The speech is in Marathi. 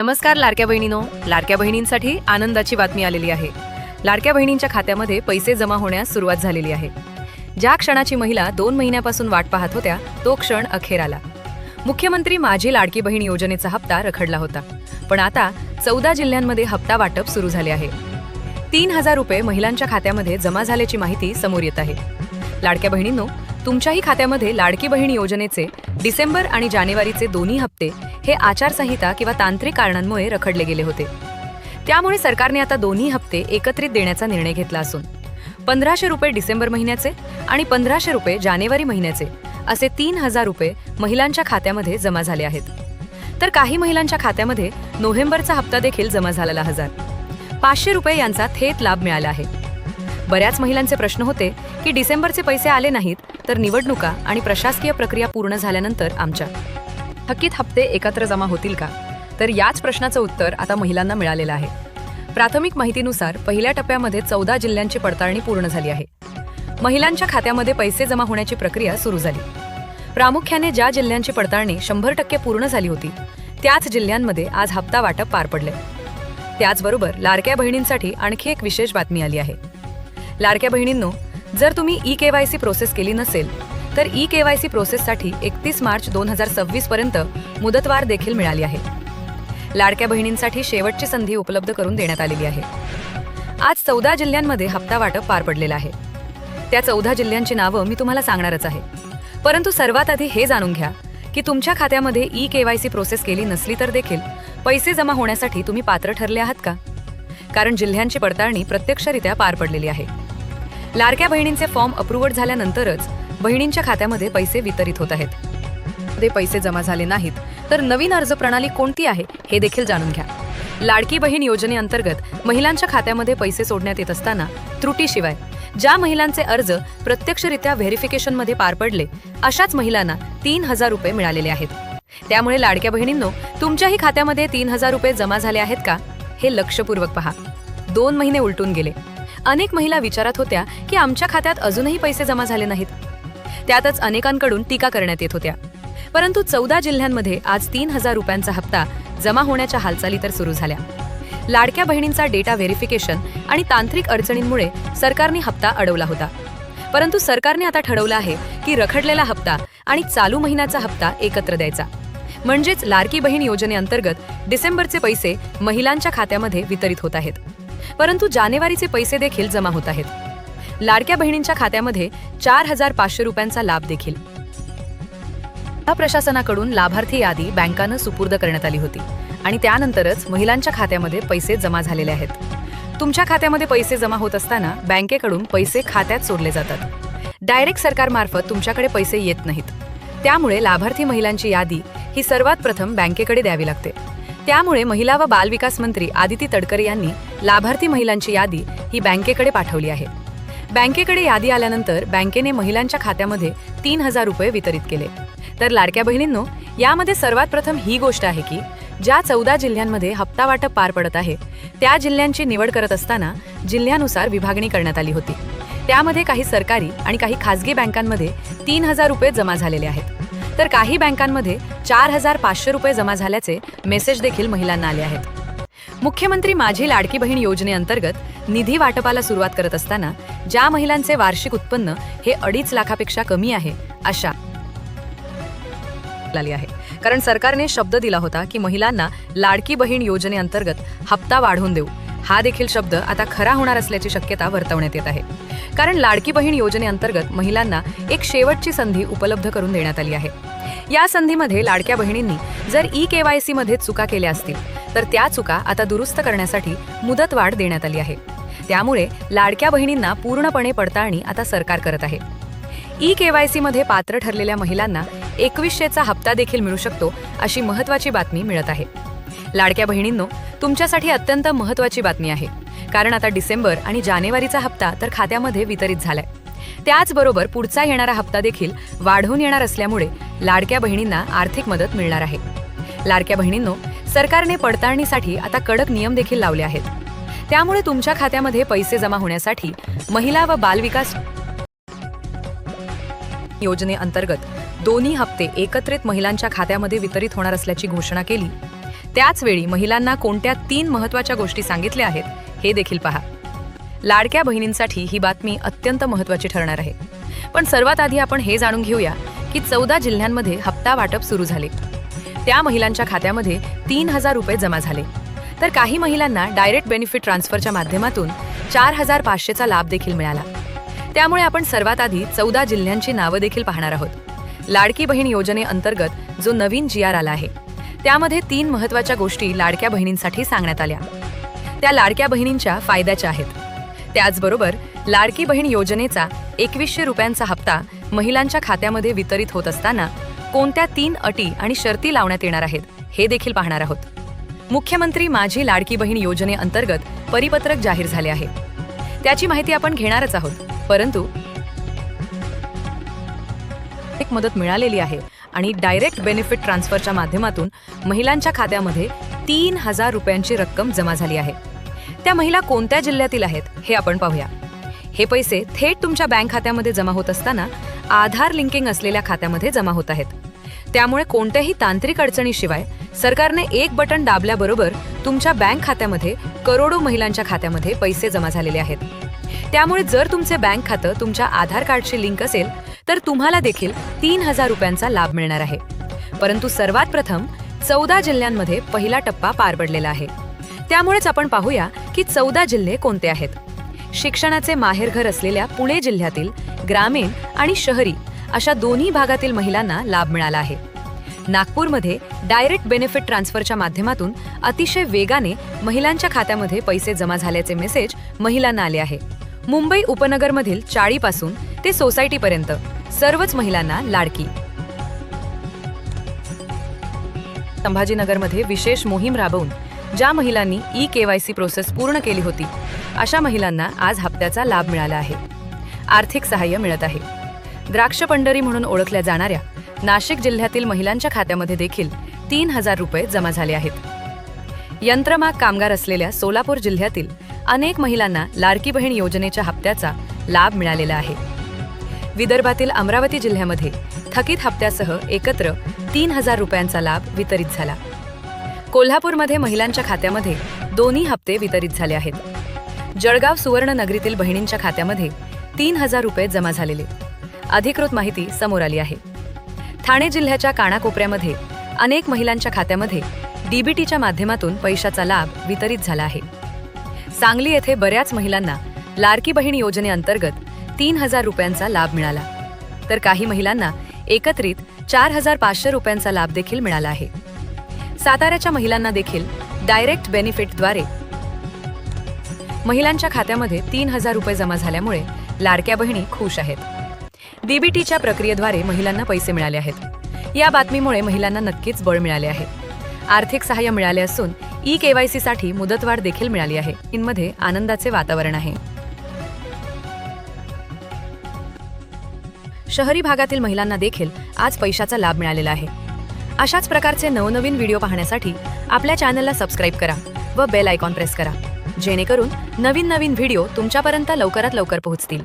नमस्कार लाडक्या बहिणीनो. लाडक्या बहिणींसाठी आनंदाची बातमी आलेली आहे. लाडक्या बहिणींच्या खात्यामध्ये पैसे जमा होण्यास सुरुवात झालेली आहे. ज्या क्षणाची महिला दोन महिन्यापासून वाट पाहत होत्या तो क्षण अखेर आला मुख्यमंत्री माझी लाडकी बहीण योजनेचा हप्ता रखडला होता. पण आता चौदा जिल्ह्यांमध्ये हप्ता वाटप सुरू झाले आहे. तीन हजार रुपये महिलांच्या खात्यामध्ये जमा झाल्याची माहिती समोर येत आहे. लाडक्या बहिणींनो तुमच्याही खात्यामध्ये लाडकी बहीण योजनेचे डिसेंबर आणि जानेवारीचे दोन्ही हप्ते हे आचारसंहिता किंवा तांत्रिक कारणांमुळे रखडले गेले होते. त्यामुळे सरकारने आता दोन्ही हप्ते एकत्रित देण्याचा निर्णय घेतला असून पंधराशे रुपये डिसेंबर महिन्याचे आणि पंधराशे रुपये जानेवारी महिन्याचे असे तीन हजार रुपये महिलांच्या खात्यामध्ये जमा झाले आहेत. तर काही महिलांच्या खात्यामध्ये नोव्हेंबरचा हप्ता देखील जमा झालेला हजार. पाचशे रुपये यांचा थेट लाभ मिळाला आहे. बऱ्याच महिलांचे प्रश्न होते की डिसेंबरचे पैसे आले नाहीत तर निवडणुका आणि प्रशासकीय प्रक्रिया पूर्ण झाल्यानंतर आमच्या. थकीत हप्ते एकत्र जमा होतील का? तर याच प्रश्नाचं उत्तर आता महिलांना मिळालेलं आहे. प्राथमिक माहितीनुसार पहिल्या टप्प्यामध्ये चौदा जिल्ह्यांची पडताळणी पूर्ण झाली आहे. महिलांच्या खात्यामध्ये पैसे जमा होण्याची प्रक्रिया सुरू झाली. प्रामुख्याने ज्या जिल्ह्यांची पडताळणी शंभर टक्के पूर्ण झाली होती त्याच जिल्ह्यांमध्ये आज हप्ता वाटप पार पडले त्याचबरोबर लाडक्या बहिणींसाठी आणखी एक विशेष बातमी आली आहे. लाडक्या बहिणींनो जर तुम्ही ई केवायसी प्रोसेस केली नसेल तर ई केवायसी प्रोसेससाठी एकतीस मार्च दोन हजार सव्वीस पर्यंत मुदतवार देखील मिळाली आहे. लाडक्या बहिणींसाठी शेवटची संधी उपलब्ध करून देण्यात आलेली आहे. आज चौदा जिल्ह्यांमध्ये हप्ता वाटप पार पडलेलं आहे. त्या चौदा जिल्ह्यांची नावं मी तुम्हाला सांगणारच आहे. परंतु सर्वात आधी हे जाणून घ्या की तुमच्या खात्यामध्ये ई केवायसी प्रोसेस केली नसली तर देखील पैसे जमा होण्यासाठी तुम्ही पात्र ठरले आहात का? कारण जिल्ह्यांची पडताळणी प्रत्यक्षरित्या पार पडलेली आहे. लाडक्या बहिणींचे फॉर्म अप्रुव्हड झाल्यानंतरच बहिणींच्या खात्यामध्ये पैसे वितरित होत आहेत. ते पैसे जमा झाले नाहीत तर नवीन अर्ज प्रणाली कोणती आहे हे देखील जाणून घ्या. लाडकी बहीण योजनेअंतर्गत महिलांच्या खात्यामध्ये पैसे सोडण्यात येत असताना त्रुटीशिवाय ज्या महिलांचे अर्ज प्रत्यक्षरित्या व्हेरिफिकेशनमध्ये पार पडले अशाच महिलांना तीन हजार रुपये मिळालेले आहेत. त्यामुळे लाडक्या बहिणींनो तुमच्याही खात्यामध्ये तीन हजार रुपये जमा झाले आहेत का हे लक्षपूर्वक पहा. दोन महिने उलटून गेले. अनेक महिला विचारात होत्या की आमच्या खात्यात अजूनही पैसे जमा झाले नाहीत. त्यातच अनेकांकडून टीका करण्यात येत होत्या. परंतु चौदा जिल्ह्यांमध्ये आज तीन हजार रुपयांचा हप्ता जमा होण्याच्या हालचाली तर सुरू झाल्या. लाडक्या बहिणींचा डेटा व्हेरिफिकेशन आणि तांत्रिक अडचणींमुळे सरकारने हप्ता अडवला होता. परंतु सरकारने आता ठरवलं आहे की रखडलेला हप्ता आणि चालू महिन्याचा हप्ता एकत्र द्यायचा. म्हणजेच लाडकी बहीण योजनेअंतर्गत डिसेंबरचे पैसे महिलांच्या खात्यामध्ये वितरित होत आहेत. परंतु जानेवारीचे पैसे देखील जमा होत आहेत. लाडक्या बहिणींच्या खात्यामध्ये चार हजार पाचशे रुपयांचा लाभ देखील. जिल्हा प्रशासनाकडून लाभार्थी यादी बँकानं सुपूर्द करण्यात आली होती आणि त्यानंतरच महिलांच्या खात्यामध्ये पैसे जमा झालेले आहेत. तुमच्या खात्यामध्ये पैसे जमा होत असताना बँकेकडून पैसे खात्यात सोडले जातात. डायरेक्ट सरकारमार्फत तुमच्याकडे पैसे येत नाहीत. त्यामुळे लाभार्थी महिलांची यादी ही सर्वात प्रथम बँकेकडे द्यावी लागते. त्यामुळे महिला व बालविकास मंत्री आदिती तडकरे यांनी लाभार्थी महिलांची यादी ही बँकेकडे पाठवली आहे. बँकेकडे यादी आल्यानंतर बँकेने महिलांच्या खात्यामध्ये तीन हजार रुपये वितरित केले. तर लाडक्या बहिणींनो यामध्ये सर्वात प्रथम ही गोष्ट आहे की ज्या चौदा जिल्ह्यांमध्ये हप्ता वाटप पार पडत आहे त्या जिल्ह्यांची निवड करत असताना जिल्ह्यानुसार विभागणी करण्यात आली होती. त्यामध्ये काही सरकारी आणि काही खासगी बँकांमध्ये तीन हजार रुपये जमा झालेले आहेत. तर काही बँकांमध्ये चार हजार पाचशे रुपये जमा झाल्याचे मेसेज देखील महिलांना आले आहेत. मुख्यमंत्री माझी लाडकी बहीण योजनेअंतर्गत निधी वाटपाला सुरुवात करत असताना ज्या महिलांचे वार्षिक उत्पन्न हे अडीच लाखापेक्षा कमी आहे अशा आली आहे. कारण सरकारने शब्द दिला होता की महिलांना लाडकी बहीण योजनेअंतर्गत हप्ता वाढवून देऊ. हा देखील शब्द आता खरा होणार असल्याची शक्यता वर्तवण्यात येत आहे. कारण लाडकी बहीण योजनेअंतर्गत महिलांना एक शेवटची संधी उपलब्ध करून देण्यात आली आहे. या संधीमध्ये लाडक्या बहिणींनी जर ई केवायसी मध्ये चुका केल्या असतील तर त्या चुका आता दुरुस्त करण्यासाठी मुदतवाढ देण्यात आली आहे. त्यामुळे लाडक्या बहिणींना पूर्णपणे पडताळणी आता सरकार करत आहे. ई के वायमध्ये पात्र ठरलेल्या महिलांना एकवीसशेचा हप्ता देखील मिळू शकतो अशी महत्वाची बातमी मिळत आहे. लाडक्या बहिणींनो तुमच्यासाठी अत्यंत महत्वाची बातमी आहे. कारण आता डिसेंबर आणि जानेवारीचा हप्ता तर खात्यामध्ये वितरित झालाय. त्याचबरोबर पुढचा येणारा हप्ता देखील वाढवून येणार असल्यामुळे लाडक्या बहिणींना आर्थिक मदत मिळणार आहे. लाडक्या बहिणींनो सरकारने पडताळणीसाठी आता कडक नियम देखील लावले आहेत. त्यामुळे तुमच्या खात्यामध्ये पैसे जमा होण्यासाठी महिला व बालविकास योजनेअंतर्गत दोन्ही हप्ते एकत्रित महिलांच्या खात्यामध्ये वितरित होणार असल्याची घोषणा केली. त्याचवेळी महिलांना कोणत्या तीन महत्त्वाच्या गोष्टी सांगितल्या आहेत हे देखील पहा. लाडक्या बहिणींसाठी ही बातमी अत्यंत महत्त्वाची ठरणार आहे. पण सर्वात आधी आपण हे जाणून घेऊया की चौदा जिल्ह्यांमध्ये हप्ता वाटप सुरू झाले. त्या महिलांच्या खात्यामध्ये तीन हजार रुपये जमा झाले. तर काही महिलांना डायरेक्ट बेनिफिट ट्रान्सफरच्या माध्यमातून चार हजार पाचशेचा लाभ देखील मिळाला. त्यामुळे आपण सर्वात आधी चौदा जिल्ह्यांची नावं देखील पाहणार आहोत. लाडकी बहीण योजनेअंतर्गत जो नवीन जी आर आला आहे त्यामध्ये तीन महत्त्वाच्या गोष्टी लाडक्या बहिणींसाठी सांगण्यात आल्या. त्या लाडक्या बहिणींच्या फायद्याच्या आहेत. त्याचबरोबर लाडकी बहीण योजनेचा एकवीसशे रुपयांचा हप्ता महिलांच्या खात्यामध्ये वितरित होत असताना कोणत्या तीन अटी आणि शर्ती लावण्यात येणार आहेत हे देखील पाहणार आहोत. मुख्यमंत्री माझी लाडकी बहीण योजनेअंतर्गत परिपत्रक जाहीर झाले आहे. त्याची माहिती आपण घेणारच आहोत परंतु एक मदत मिळालेली आहे आणि डायरेक्ट बेनिफिट ट्रान्सफरच्या माध्यमातून महिलांच्या खात्यामध्ये तीन हजार रुपयांची रक्कम जमा झाली आहे. त्या महिला कोणत्या जिल्ह्यातील आहेत हे आपण पाहूया. हे पैसे थेट तुमच्या बँक खात्यामध्ये जमा होत असताना आधार लिंकिंग असलेल्या खात्यामध्ये जमा होत आहेत. त्यामुळे कोणत्याही तांत्रिक अडचणीशिवाय सरकारने एक बटन दाबल्याबरोबर तुमच्या बँक खात्यामध्ये करोडो महिलांच्या खात्यामध्ये पैसे जमा झालेले आहेत. त्यामुळे जर तुमचे बँक खातं तुमच्या आधार कार्डशी लिंक असेल तर तुम्हाला देखील तीन हजार रुपयांचा लाभ मिळणार आहे. परंतु सर्वात प्रथम चौदा जिल्ह्यांमध्ये पहिला टप्पा पार पडलेला आहे. त्यामुळेच आपण पाहूया की चौदा जिल्हे कोणते आहेत. शिक्षणाचे माहेरघर असलेल्या पुणे जिल्ह्यातील ग्रामीण आणि शहरी अशा दोन्ही भागातील महिलांना लाभ मिळाला आहे. नागपूरमध्ये डायरेक्ट बेनिफिट ट्रान्सफरच्या माध्यमातून अतिशय वेगाने महिलांच्या खात्यामध्ये पैसे जमा झाल्याचे मेसेज महिलांना आले आहे. मुंबई उपनगरमधील चाळीपासून ते सोसायटीपर्यंत सर्वच महिलांना लाडकी. संभाजीनगरमध्ये विशेष मोहीम राबवून ज्या महिलांनी ई केवायसी प्रोसेस पूर्ण केली होती अशा महिलांना आज हप्त्याचा लाभ मिळाला आहे. आर्थिक सहाय्य मिळत आहे. द्राक्ष पंढरी म्हणून ओळखल्या जाणाऱ्या नाशिक जिल्ह्यातील महिलांच्या खात्यामध्ये देखील तीन हजार रुपये जमा झाले आहेत. यंत्रमाग कामगार असलेल्या सोलापूर जिल्ह्यातील अनेक महिलांना लाडकी बहीण योजनेच्या हप्त्याचा लाभ मिळालेला आहे. विदर्भातील अमरावती जिल्ह्यामध्ये थकीत हप्त्यासह एकत्र तीन हजार रुपयांचा लाभ वितरित झाला. कोल्हापूरमध्ये महिलांच्या खात्यामध्ये दोन्ही हप्ते वितरित झाले आहेत. जळगाव सुवर्ण नगरीतील बहिणींच्या खात्यामध्ये तीन हजार रुपये जमा झालेले. अधिकृत माहिती समोर आली आहे. ठाणे जिल्ह्याच्या कानाकोपऱ्यामध्ये अनेक महिलांच्या खात्यामध्ये डीबीटीच्या माध्यमातून पैशाचा लाभ वितरित झाला आहे. सांगली येथे बऱ्याच महिलांना लाडकी बहीण योजनेअंतर्गत तीन हजार रुपयांचा लाभ मिळाला. तर काही महिलांना एकत्रित चार हजार पाचशे रुपयांचा लाभ देखील मिळाला आहे. साताऱ्याच्या महिलांना देखील डायरेक्ट बेनिफिटद्वारे महिलांच्या खात्यामध्ये तीन हजार रुपये जमा झाल्यामुळे लाडक्या बहिणी खुश आहेत. डीबीटीच्या प्रक्रियेद्वारे महिलांना पैसे मिळाले आहेत. या बातमीमुळे महिलांना नक्कीच बळ मिळाले आहे. आर्थिक सहाय्य मिळाले असून ई केवायसीसाठी मुदतवाढ देखील मिळाली आहे. इनमध्ये आनंदाचे वातावरण आहे. शहरी भागातील महिलांना देखील आज पैशाचा लाभ मिळालेला आहे. अशाच प्रकारचे नवनवीन व्हिडिओ पाहण्यासाठी आपल्या चॅनलला सबस्क्राईब करा व बेल आयकॉन प्रेस करा. जेणेकरून नवीन नवीन व्हिडिओ तुमच्यापर्यंत लवकरात लवकर पोहोचतील.